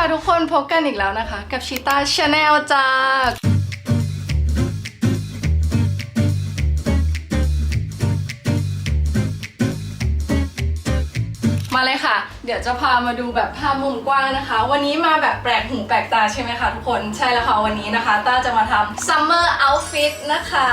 ค่ะทุกคนพบกันอีกแล้วนะคะ กับชิต้าชาแนลจ้ามาเลยค่ะ เดี๋ยวจะพามาดูแบบภาพมุมกว้างนะคะ วันนี้มาแบบแปลกหูแปลกตาใช่ไหมคะทุกคน ใช่แล้วค่ะวันนี้นะคะ ต้าจะมาทำ summer outfit นะคะ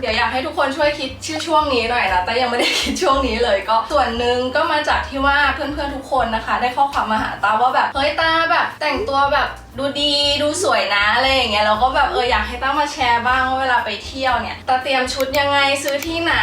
เดี๋ยวอยากให้ทุกคนช่วยคิดชื่อช่วงนี้หน่อยนะต้ายังไม่ได้คิดช่วงนี้เลยก็ส่วนหนึ่งก็มาจากที่ว่าเพื่อนๆทุกคนนะคะ ได้ข้อความมาหาตาว่าแบบเฮ้ยตาแบบแต่งตัวแบบดูดีดูสวยนะอะไรอย่างเงี้ยเราก็แบบเอออยากให้ต้ามาแชร์บ้างว่าเวลาไปเที่ยวเนี่ยตาเตรียมชุดยังไงซื้อที่ไหน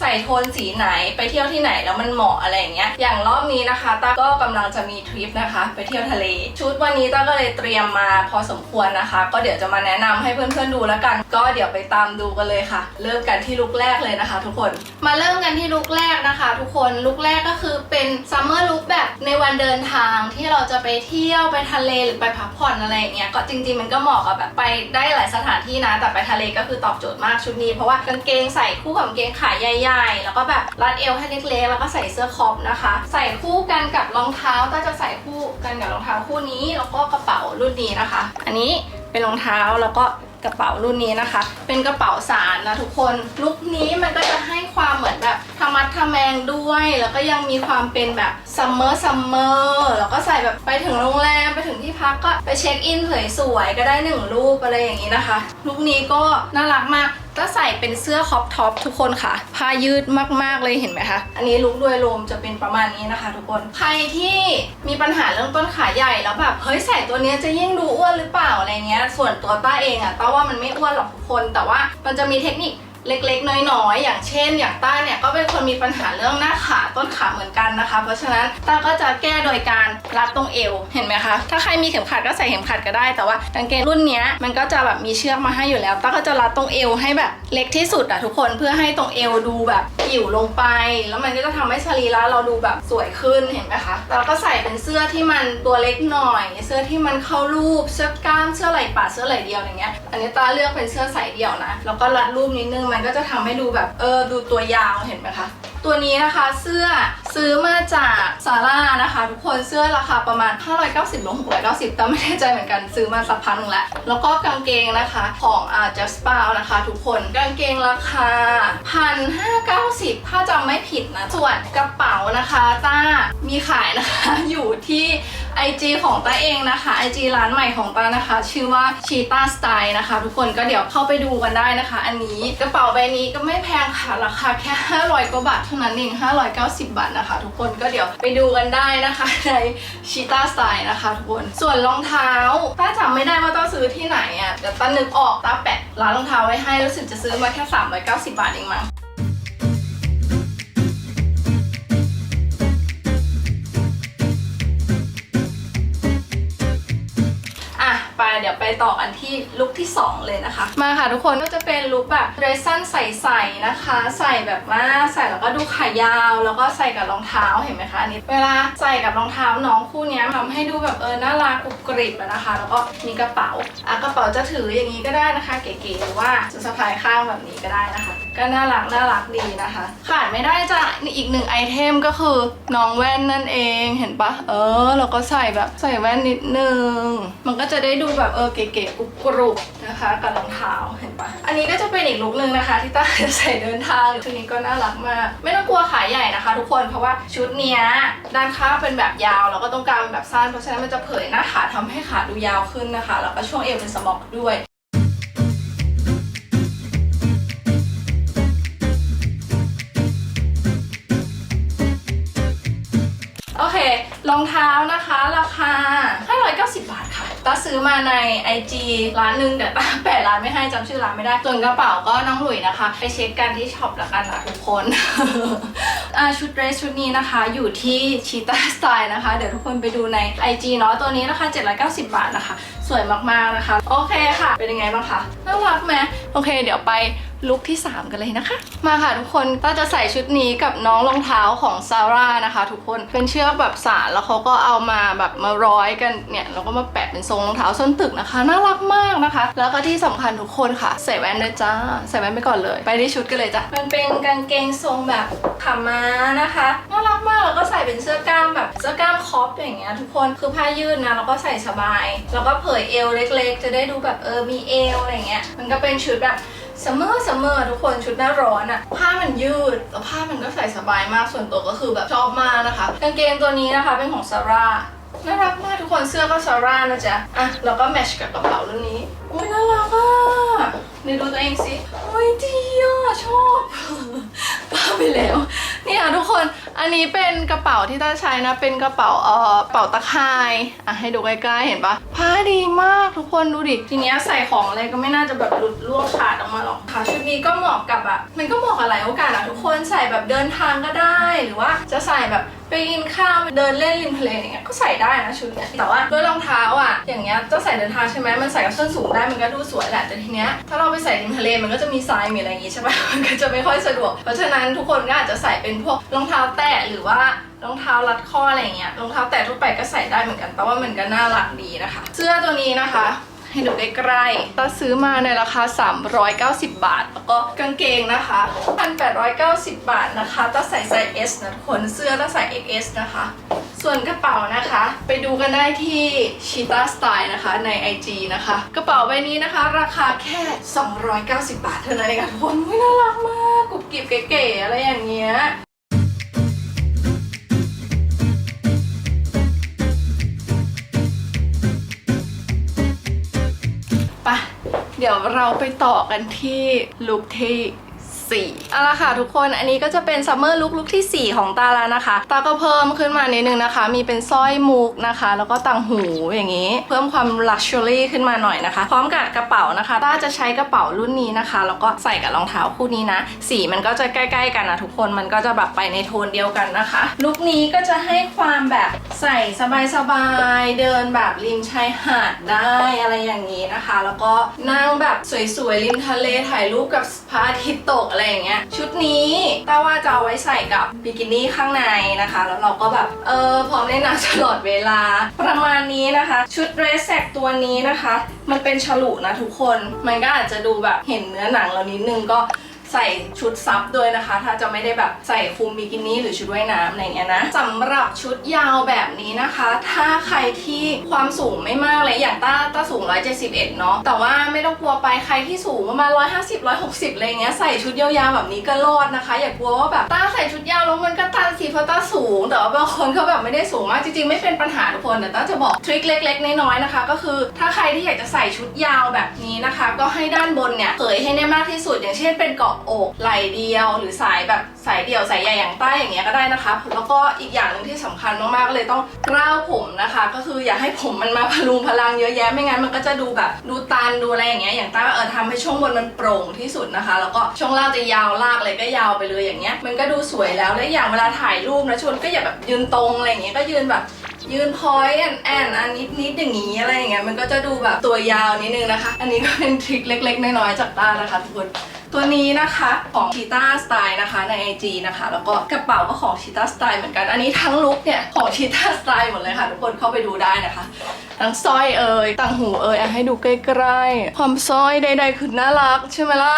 ใส่โทนสีไหนไปเที่ยวที่ไหนแล้วมันเหมาะอะไรอย่างเงี้ยอย่างรอบนี้นะคะต้าก็กำลังจะมีทริปนะคะ ไปเที่ยวทะเล ชุดวันนี้ต้าก็เลยเตรียมมาพอสมควรนะคะ ก็เดี๋ยวจะมาแนะนำให้เพื่อนๆดูแล้วกัน ก็เดี๋ยวไปตามดูกันเลยค่ะ เริ่มกันที่ลุคแรกเลยนะคะ ทุกคนมาเริ่มกันที่ลุคแรกนะคะ ทุกคนลุคแรกก็คือเป็นซัมเมอร์ลุคแบบในวันเดินทางที่เราจะไปเที่ยวไปทะเลหรือไปพักผ่อนอะไรอย่างเงี้ยก็จริง ๆ มันก็เหมาะกับแบบไปได้หลายสถานที่นะ แต่ไปทะเลก็คือตอบโจทย์มากชุดนี้ เพราะว่ากางเกงใส่คู่กับกางเกงขาใหญ่ๆ แล้วก็แบบรัดเอวให้เล็กๆ แล้วก็ใส่เสื้อคอปนะคะ ใส่คู่กันกับรองเท้าก็จะใส่คู่กันกับรองเท้าคู่นี้ แล้วก็กระเป๋ารุ่นนี้นะคะ อันนี้เป็นรองเท้าแล้วก็ กระเป๋ารุ่นนี้นะคะ เป็นกระเป๋าสารนะทุกคนลุคนี้มันก็จะให้ความเหมือนแบบธรรมัดทะแมงด้วย แล้วก็ยังมีความเป็นแบบซัมเมอร์ซัมเมอร์แล้วก็ใส่แบบไปถึงโรงแรมไปถึงที่พักก็ไปเช็คอินสวยๆก็ได้หนึ่งรูปอะไรอย่างนี้นะคะลุคนี้ก็น่ารักมาก ก็ใส่เป็นเสื้อคอปท็อปทุกคนค่ะ ผ้ายืดมากๆเลยเห็นไหมคะ อันนี้ลุกด้วยลมจะเป็นประมาณนี้นะคะ ทุกคน ใครที่มีปัญหาเรื่องต้นขาใหญ่แล้วแบบเฮ้ยใส่ตัวเนี้ยจะยิ่งดูอ้วนหรือเปล่าอะไรเงี้ย ส่วนตัวต้าเองอะต้าว่ามันไม่อ้วนหรอกทุกคน แต่ว่ามันจะมีเทคนิค เล็กๆ น้อยๆ อย่างเช่น อย่างต้าเนี่ยก็เป็นคนมีปัญหาเรื่องหน้าขาต้นขาเหมือนกันนะคะ เพราะฉะนั้นต้าก็จะแก้โดยการรัดตรงเอวเห็นไหมคะ ถ้าใครมีเข็มขัดก็ใส่เข็มขัดก็ได้ แต่ว่ากางเกงรุ่นนี้มันก็จะแบบมีเชือกมาให้อยู่แล้วต้าก็จะรัดตรงเอวให้แบบเล็กที่สุดอะทุกคนเพื่อให้ตรงเอวดูแบบอิ่วลงไป แล้วมันก็จะทำให้สรีระเราดูแบบสวยขึ้นเห็นไหมคะแล้วก็ใส่เป็นเสื้อที่มันตัวเล็กหน่อย เสื้อที่มันเข้ารูปเสื้อกล้ามเสื้อไหล่ป่าเสื้อไหล่เดียวอย่างเงี้ย อันนี้ตาเลือกเป็นเสื้อสายเดี่ยวนะแล้วก็รัดรูปนิดนึงมันก็จะทำให้ดูแบบเออดูตัวยาวเห็นไหมคะตัวนี้นะคะเสื้อซื้อมาจากซาร่านะคะ ทุกคนเสื้อราคาประมาณ 590หรือ690แต่ไม่แน่ใจเหมือนกันซื้อมาสักพักนึงแล้ว แล้วก็กางเกงนะคะของอา just p a l นะคะ ทุกคนกางเกงราคา 1,590 ถ้าจำไม่ผิดนะ ส่วนกระเป๋านะคะต้ามีขายนะคะอยู่ที่ IG ของตาเองนะคะ IG ร้านใหม่ของตานะคะ ชื่อว่า Cheetah Style นะคะ ทุกคนก็เดี๋ยวเข้าไปดูกันได้นะคะ อันนี้กระเป๋าใบนี้ก็ไม่แพงค่ะราคาแค่ 500กว่าบาทเท่านั้นเอง590 บาทนะคะ ทุกคนก็เดี๋ยวไปดูกันได้นะคะใน Cheetah Style นะคะ ทุกคนส่วนรองเท้าต้าจำไม่ได้ว่าต้าซื้อที่ไหนอะแต่ต้านึกออกต้าแปะร้านรองเท้าไว้ให้รู้สึกจะซื้อมาแค่390 บาทเองมั้ง ไปต่อกันที่ลุคที่ 2 เลยนะคะ มาค่ะทุกคนก็จะเป็นลุคแบบเดรสสั้นใสๆนะคะ ใส่แบบว่าใส่แล้วก็ดูขายาว แล้วก็ใส่กับรองเท้าเห็นไหมคะอันนี้เวลาใส่กับรองเท้าน้องคู่นี้ทำให้ดูแบบเออน่ารักกรุบกริบนะคะ แล้วก็มีกระเป๋าอะกระเป๋าจะถืออย่างนี้ก็ได้นะคะ เก๋ๆหรือว่าจะสะพายข้างแบบนี้ก็ได้นะคะ ก็น่ารักน่ารักดีนะคะ ขาดไม่ได้จ้ะอีกหนึ่งไอเทมก็คือน้องแว่นนั่นเองเห็นปะเออเราก็ใส่แบบใส่แว่นนิดนึง มันก็จะได้ดูแบบเออเก๋ๆกรุบกรุบนะคะกับรองเท้าเห็นปะอันนี้ก็จะเป็นอีกลุคนึงนะคะที่ต้าจะใส่เดินทางชุดนี้ก็น่ารักมากไม่ต้องกลัวขาใหญ่นะคะ ทุกคนเพราะว่าชุดเนี้ยด้านข้างเป็นแบบยาวแล้วก็ตรงกลางเป็นแบบสั้นเพราะฉะนั้นมันจะเผยหน้าขาทำให้ขาดูยาวขึ้นนะคะแล้วก็ช่วงเอวเป็นสมอกด้วยโอเครองเท้านะคะราคา ตาซื้อมาใน IG ร้านหนึ่งแต่ตาแปะร้านไม่ให้จำชื่อร้านไม่ได้ส่วนกระเป๋าก็น้องหลุยนะคะ ไปเช็คกันที่ช็อปละกันนะทุกคนชุดเดรสชุดนี้นะคะอยู่ที่ชีตาสไตล์นะคะ เดี๋ยวทุกคนไปดูใน IG เนาะตัวนี้นะคะ 790 บาทนะคะ สวยมากๆนะคะ โอเคค่ะ เป็นยังไงบ้างคะน่ารักไหมโอเค เดี๋ยวไป ลุคที่ 3 กันเลยนะคะ มาค่ะทุกคนต้าจะใส่ชุดนี้กับน้องรองเท้าของซาร่านะคะ ทุกคนเป็นเชือกแบบสารแล้วเขาก็เอามาแบบมาร้อยกันเนี่ยแล้วก็มาแปะเป็นทรงรองเท้าส้นตึกนะคะ น่ารักมากนะคะ แล้วก็ที่สำคัญทุกคนค่ะ ใส่แว่นด้วยจ้า ใส่แว่นไปก่อนเลย ไปที่ชุดกันเลยจ้ะมันเป็นกางเกงทรงแบบขาม้านะคะน่ารักมากแล้วก็ใส่เป็นเสื้อกล้ามแบบเสื้อกล้ามคอปอย่างเงี้ยทุกคนคือผ้ายืดนะแล้วก็ใส่สบาย แล้วก็เผยเอวเล็ก ๆ จะได้ดูแบบเออมีเอวอะไรเงี้ยมันก็เป็นชุดแบบ ซัมเมอร์ซัมเมอร์ทุกคนชุดหน้าร้อนอะผ้ามันยืดแล้วผ้ามันก็ใส่สบายมากส่วนตัวก็คือแบบชอบมากนะคะกางเกงตัวนี้นะคะเป็นของซาร่าน่ารักมากทุกคนเสื้อก็ซาร่านะจ๊ะอะแล้วก็แมทชกับกระเป๋าเรื่องนี้อุ้ยน่ารักอะ เดี๋ยวดูตัวเองสิโอ้ยดีอะชอบบ้าไปแล้ว เนี่ยทุกคน อันนี้เป็นกระเป๋าที่ต้าใช้นะ เป็นกระเป๋าเอ่อกระเป๋าตะข่ายอะให้ดูใกล้ๆเห็นปะผ้าดีมากทุกคนดูดิ ทีเนี้ยใส่ของอะไรก็ไม่น่าจะแบบหลุดร่วงขาดออกมาหรอกค่ะชุดนี้ก็เหมาะกับแบบมันก็เหมาะกับหลายโอกาสอะทุกคนใส่แบบเดินทางก็ได้หรือว่าจะใส่แบบไปกินข้าวเดินเล่นริมทะเลอย่างเงี้ยก็ใส่ได้นะชุดเนี้ยแต่ว่าด้วยรองเท้าอะ อย่างเงี้ยจะใส่เดินทางใช่ไหมมันใส่กับส้นสูงได้มันก็ดูสวยแหละแต่ทีเนี้ยถ้าเราไปใส่ริมทะเลมันก็จะมีทรายมีอะไรอย่างงี้ใช่ไหมมันก็จะไม่ค่อยสะดวก เพราะฉะนั้นทุกคนก็อาจจะใส่เป็นพวกรองเท้าแตะหรือว่ารองเท้ารัดข้ออะไรเงี้ยรองเท้าแตะทั่วไปก็ใส่ได้เหมือนกัน แต่ว่ามันก็น่ารักดีนะคะ เสื้อตัวนี้นะคะ ให้ดูใกล้ๆตาซื้อมาในราคา 390 บาท แล้วก็กางเกงนะคะ 1,890 บาทนะคะตาใส่ไซส์ S นะทุกคนเสื้อตาใส่ XS นะคะ ส่วนกระเป๋านะคะ ไปดูกันได้ที่ Cheetah Style นะคะใน IG นะคะ กระเป๋าใบนี้นะคะ ราคาแค่ 290 บาทเท่านั้นเองค่ะทุกคนน่ารักมากกรุบกริบเก๋ๆอะไรอย่างเงี้ย เดี๋ยวเราไปต่อกันที่ลุคที่ 4เอาละค่ะทุกคนอันนี้ก็จะเป็นซัมเมอร์ลุคลุคที่ 4 ของตาแล้วนะคะ ตาก็เพิ่มขึ้นมานิดนึงนะคะ มีเป็นสร้อยมุกนะคะ แล้วก็ต่างหูอย่างนี้ เพิ่มความลักชัวรี่ขึ้นมาหน่อยนะคะ พร้อมกับกระเป๋านะคะตาจะใช้กระเป๋ารุ่นนี้นะคะ แล้วก็ใส่กับรองเท้าคู่นี้นะ สีมันก็จะใกล้ๆกันนะทุกคนมันก็จะแบบไปในโทนเดียวกันนะคะลุคนี้ก็จะให้ความแบบใส่สบายๆเดินแบบริมชายหาดได้อะไรอย่างนี้นะคะ แล้วก็นั่งแบบสวยๆริมทะเลถ่ายรูปกับพระอาทิตย์ตกอะไรอย่างเงี้ย ชุดนี้ต้าว่าจะเอาไว้ใส่กับบิกินี่ข้างในนะคะ แล้วเราก็แบบเออพร้อมเล่นน้ำตลอดเวลา ประมาณนี้นะคะ ชุดเดรสแซกตัวนี้นะคะ มันเป็นฉลุนะทุกคน มันก็อาจจะดูแบบเห็นเนื้อหนังเรานิดนึงก็ ใส่ชุดซับด้วยนะคะ ถ้าจะไม่ได้แบบใส่คลุมบิกินี่หรือชุดว่ายน้ำอะไรเงี้ยนะสำหรับชุดยาวแบบนี้นะคะ ถ้าใครที่ความสูงไม่มากเลยอย่างต้าต้าสูง 171 เนาะแต่ว่าไม่ต้องกลัวไปใครที่สูงประมาณ 150 160อะไรเงี้ยใส่ชุดยาวๆแบบนี้ก็รอดนะคะ อย่ากลัวว่าแบบต้าใส่ชุดยาวแล้วมันก็ตันสิเพราะต้าสูง แต่ว่าบางคนเขาแบบไม่ได้สูงมากจริงๆไม่เป็นปัญหาทุกคนแต่ต้าจะบอกทริคเล็ก ๆ น้อยๆนะคะ ก็คือถ้าใครที่อยากจะใส่ชุดยาวแบบนี้นะคะ ก็ให้ด้านบนเนี่ยเผยให้ได้มากที่สุดอย่างเช่นเป็นเกาะอกไหล่เดียว หรือสายแบบสายเดี่ยวสายใหญ่อย่างใต้อย่างเงี้ยก็ได้นะคะแล้วก็อีกอย่างหนึ่งที่สำคัญมากๆก็เลยต้องกล้าวผมนะคะ ก็คืออย่าให้ผมมันมาพลุงพลังเยอะแยะไม่งั้นมันก็จะดูแบบดูตันดูอะไรอย่างเงี้ยอย่างใต้เออทำให้ช่วงบนมันโปร่งที่สุดนะคะ แล้วก็ช่วงล่างจะยาวลากเลยก็ยาวไปเลยอย่างเงี้ยมันก็ดูสวยแล้วและอย่างเวลาถ่ายรูปนะชวนก็อย่าแบบยืนตรงอะไรอย่างเงี้ยก็ยืนแบบยืนพอยแอนแอนอันนิดนิดอย่างนี้อะไรอย่างเงี้ยมันก็จะดูแบบตัวยาวนิดนึงนะคะ อันนี้ก็เป็นทริคเล็ก ๆ น้อยๆจากต้านะคะทุกคน ตัวนี้นะคะของ Cheetah Style นะคะใน IG นะคะ แล้วก็กระเป๋าก็ของ Cheetah Style เหมือนกันอันนี้ทั้งลุคเนี่ยของ Cheetah Style หมดเลยค่ะ ทุกคนเข้าไปดูได้นะคะทั้งสร้อยเอ่ยต่างหูเอ่ยให้ดูใกล้ๆความสร้อยใดๆคือน่ารักใช่ไหมล่ะ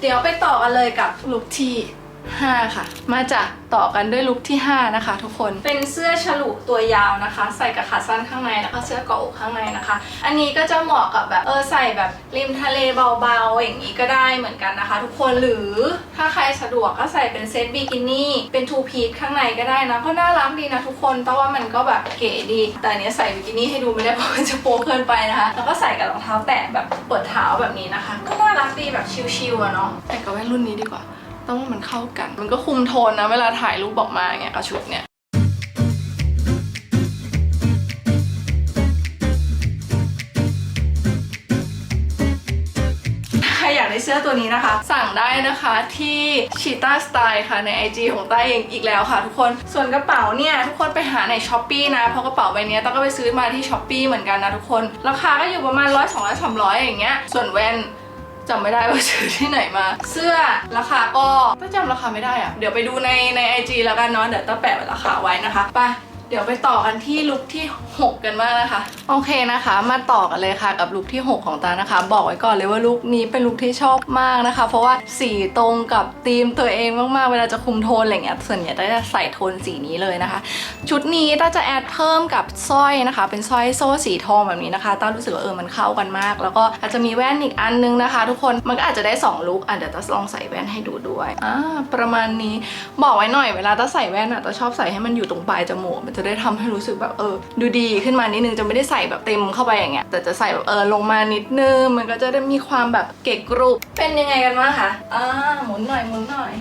เดี๋ยวไปต่อกันเลยกับลุคที่ 5 ค่ะ มาจากต่อกันด้วยลุคที่ 5 นะคะ ทุกคน เป็นเสื้อฉลุตัวยาวนะคะ ใส่กับขาสั้นข้างในแล้วก็เสื้อเกาะอกข้างในนะคะ อันนี้ก็จะเหมาะกับแบบเออใส่แบบริมทะเลเบาๆอย่างนี้ก็ได้เหมือนกันนะคะ ทุกคน หรือถ้าใครสะดวกก็ใส่เป็นเซตบิกินี่ เป็นทูพีทข้างในก็ได้นะ ก็น่ารักดีนะทุกคน แต่ว่ามันก็แบบเก๋ดี แต่อันเนี้ยใส่บิกินี่ให้ดูไม่ได้เพราะมันจะโป๊เกินไปนะคะ แล้วก็ใส่กับรองเท้าแตะแบบเปิดเท้าแบบนี้นะคะ ก็น่ารักดีแบบชิลๆอะเนาะแต่กับแว่นรุ่นนี้ดีกว่า ต้องว่ามันเข้ากัน มันก็คุมโทนนะ เวลาถ่ายรูปออกมาอย่างเงี้ยกับชุดเนี่ยใครอยากได้เสื้อตัวนี้นะคะ สั่งได้นะคะที่ชีตาสไตล์ค่ะใน IG ของต้าเองอีกแล้วค่ะทุกคนส่วนกระเป๋าเนี่ย ทุกคนไปหาในช้อปปีนะ เพราะกระเป๋าใบนี้ต้าก็ไปซื้อมาที่ช้อปปีเหมือนกันนะทุกคน ราคาก็อยู่ประมาณร้อยสองร้อยสามร้อยอย่างเงี้ยส่วนแว่น จำไม่ได้ว่าซื้อที่ไหนมา เสื้อราคาก็ถ้าจำราคาไม่ได้อะเดี๋ยวไปดูในในไอจแล้วกันเนาะเดี๋ยวต้องแปะราคาไว้นะคะไปเดี๋ยวไปต่อกันที่ลุคที่ 6 กันมากนะคะ โอเคนะคะ มาต่อกันเลยค่ะกับลุคที่ 6 ของตานะคะ บอกไว้ก่อนเลยว่าลุคนี้เป็นลุคที่ชอบมากนะคะ เพราะว่าสีตรงกับธีมตัวเองมากๆ เวลาจะคุมโทนอะไรเงี้ยส่วนใหญ่ต้าจะใส่โทนสีนี้เลยนะคะ ชุดนี้ต้าจะแอดเพิ่มกับสร้อยนะคะ เป็นสร้อยโซ่สีทองแบบนี้นะคะต้ารู้สึกว่าเออมันเข้ากันมาก แล้วก็อาจจะมีแว่นอีกอันนึงนะคะ ทุกคนมันก็อาจจะได้2ลุคอะเดี๋ยวต้าลองใส่แว่นให้ดูด้วยอ่าประมาณนี้บอกไว้หน่อยเวลาต้าใส่แว่นอะต้าชอบใส่ให้มันอยู่ตรงปลายจมูกมันจะได้ทำให้รู้สึกแบบเออดูดีขึ้นมานิดนึงจะไม่ได้ใส่แบบเต็มเข้าไปอย่างเงี้ยแต่จะใส่แบบเออลงมานิดนึงมันก็จะได้มีความแบบเก๋กรุบเป็นยังไงกันบ้างคะอ่าหมุนหน่อยหมุนหน่อย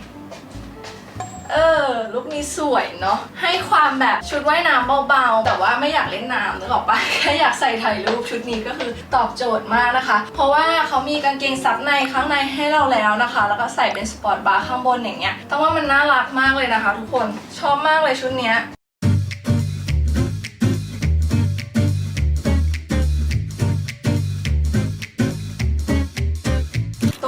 เออลุคนี้สวยเนาะให้ความแบบชุดว่ายน้ำเบาๆ แต่ว่าไม่อยากเล่นน้ำนึกออกปะแค่อยากใส่ถ่ายรูปชุดนี้ก็คือตอบโจทย์มากนะคะ เพราะว่าเขามีกางเกงซับในข้างในให้เราแล้วนะคะ แล้วก็ใส่เป็นสปอร์ตบาร์ข้างบนอย่างเงี้ยแต่ว่ามันน่ารักมากเลยนะคะทุกคนชอบมากเลยชุดเนี้ย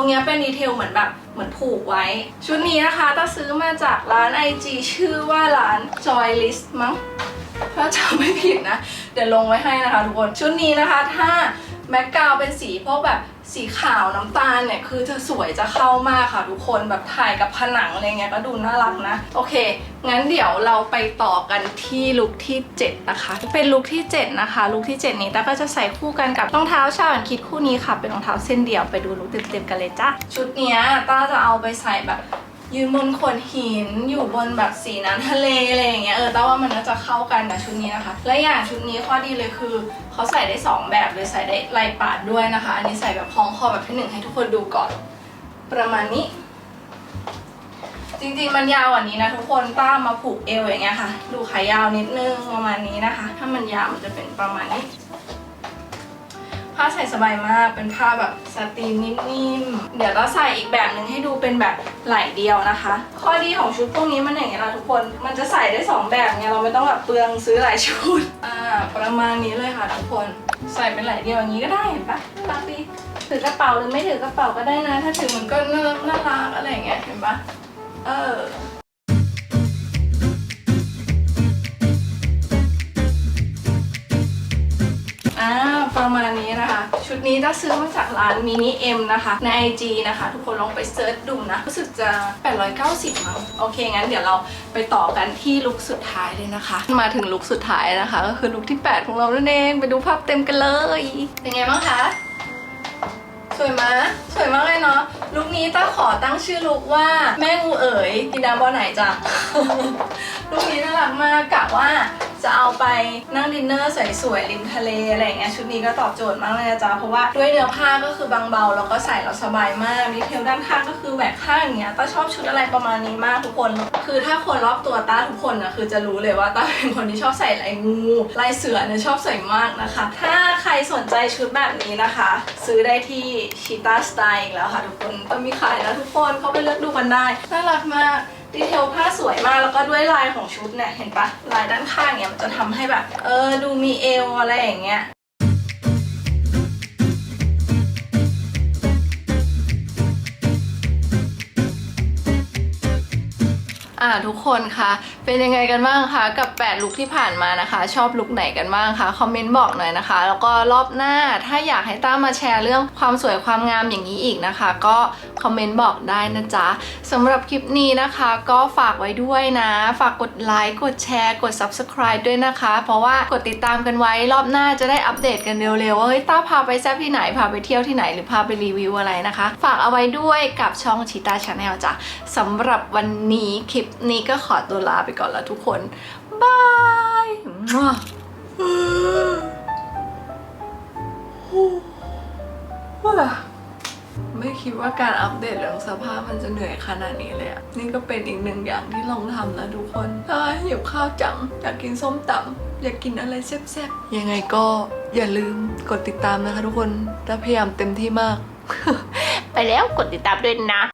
รงเนี้เป็นดีเทลเหมือนแบบเหมือนผูกไว้ ชุดนี้นะคะต้าซื้อมาจากร้าน IG ชื่อว่าร้าน Joy List มั้งถ้าจำไม่ผิดนะ เดี๋ยวลงไว้ให้นะคะทุกคน ชุดนี้นะคะถ้าแม็กกาวเป็นสีพวกแบบ สีขาวน้ำตาลเนี่ยคือจะสวยจะเข้ามากค่ะทุกคนแบบถ่ายกับผนังอะไรเงี้ยก็ดูน่ารักนะ โอเค งั้นเดี๋ยวเราไปต่อกันที่ลุคที่ 7 นะคะ เป็นลุคที่ 7 นะคะลุคที่ 7 นี้ต้าก็จะใส่คู่กันกับรองเท้าชาวันคิดคู่นี้ค่ะ เป็นรองเท้าเส้นเดี่ยวไปดูลุคเต็มๆกันเลยจ้ะชุดเนี้ยต้าจะเอาไปใส่แบบ ยืนบนโขดหินอยู่บนแบบสีน้ำทะเลอะไรอย่างเงี้ยเออแต่ว่ามันน่าจะเข้ากันกับชุดนี้นะคะ และอย่างชุดนี้ข้อดีเลยคือเขาใส่ได้สองแบบเลยใส่ได้ลายปาดด้วยนะคะ อันนี้ใส่แบบคล้องคอแบบที่หนึ่งให้ทุกคนดูก่อน ประมาณนี้ จริงๆมันยาวกว่านี้นะทุกคนต้ามาผูกเอวอย่างเงี้ยค่ะ ดูขายาวนิดนึงประมาณนี้นะคะ ถ้ามันยาวมันจะเป็นประมาณนี้ ผ้าใส่สบายมากเป็นผ้าแบบสตรีนนิ่มๆเดี๋ยวเราใส่อีกแบบหนึ่งให้ดูเป็นแบบไหล่เดียวนะคะ ข้อดีของชุดพวกนี้มันอย่างนี้ละทุกคนมันจะใส่ได้สองแบบไงเราไม่ต้องแบบเปลืองซื้อหลายชุดอ่าประมาณนี้เลยค่ะทุกคนใส่เป็นไหล่เดียวอย่างนี้ก็ได้เห็นปะน่ารักดีถือกระเป๋าหรือไม่ถือกระเป๋าก็ได้นะ ถ้าถือมันก็น่ารักน่ารักอะไรอย่างเงี้ยเห็นปะเออ นี้ถ้าซื้อมาจากร้านมินิเอ็มนะคะ ใน IG นะคะ ทุกคนลองไปเซิร์ชดูนะ รู้สึกจะ 890มั้งโอเค งั้นเดี๋ยวเราไปต่อกันที่ลุคสุดท้ายเลยนะคะ มาถึงลุคสุดท้ายนะคะ ก็คือลุคที่ 8 ของเรานั่นเองไปดูภาพเต็มกันเลย เป็นไงบ้างคะสวยมะสวยมากเลยเนาะลุคนี้ต้าขอตั้งชื่อลุคว่าแม่งูเอ๋ยกินน้ำบ่อไหนจ้ะลุคนี้น่ารักมากกะว่า จะเอาไปนั่งดินเนอร์สวยๆริมทะเลอะไรอย่างเงี้ยชุดนี้ก็ตอบโจทย์มากเลยนะจ๊ะเพราะว่าด้วยเนื้อผ้าก็คือบางเบาแล้วก็ใส่แล้วสบายมากดีเทลด้านข้างก็คือแหวกข้างอย่างเงี้ยต้าชอบชุดอะไรประมาณนี้มากทุกคน คือถ้าคนรอบตัวต้าทุกคนนะคือจะรู้เลยว่าต้าเป็นคนที่ชอบใส่ลายงูลายเสือเนี่ยชอบใส่มากนะคะ ถ้าใครสนใจชุดแบบนี้นะคะ ซื้อได้ที่ชิต้าสไตล์อีกแล้วค่ะทุกคนต้องมีขายแล้วทุกคนเข้าไปเลือกดูกันได้น่ารักมาก ดีเทลผ้าสวยมากแล้วก็ด้วยลายของชุดเนี่ยเห็นปะลายด้านข้างเนี่ยมันจะทำให้แบบ เออดูมีเอวอะไรอย่างเงี้ยอ่าทุกคนคะ เป็นยังไงกันบ้างคะกับ 8 ลุคที่ผ่านมานะคะ ชอบลุคไหนกันบ้างคะคอมเมนต์บอกหน่อยนะคะ แล้วก็รอบหน้าถ้าอยากให้ต้ามาแชร์เรื่องความสวยความงามอย่างนี้อีกนะคะ ก็คอมเมนต์บอกได้นะจ๊ะสำหรับคลิปนี้นะคะ ก็ฝากไว้ด้วยนะ ฝากกดไลค์กดแชร์ กด subscribe ด้วยนะคะ เพราะว่ากดติดตามกันไว้รอบหน้าจะได้อัปเดตกันเร็วๆว่าเฮ้ยต้าพาไปแซ่บที่ไหนพาไปเที่ยวที่ไหนหรือพาไปรีวิวอะไรนะคะ ฝากเอาไว้ด้วยกับช่องชิตาชาแนลจ้ะสำหรับวันนี้คลิปนี้ก็ขอตัวลาไปก่อนแล้วทุกคน บายมั่วว้าไม่คิดว่าการอัปเดตเรื่องสภาพมันจะเหนื่อยขนาดนี้เลยอะนี่ก็เป็นอีกหนึ่งอย่างที่ลองทำนะทุกคนถ้าหิวข้าวจัง อยากกินส้มตำอยากกินอะไรแซ่บๆ ยังไงก็อย่าลืมกดติดตามนะคะทุกคน ถ้าพยายามเต็มที่มาก ไปไปแล้วกดติดตามด้วยนะ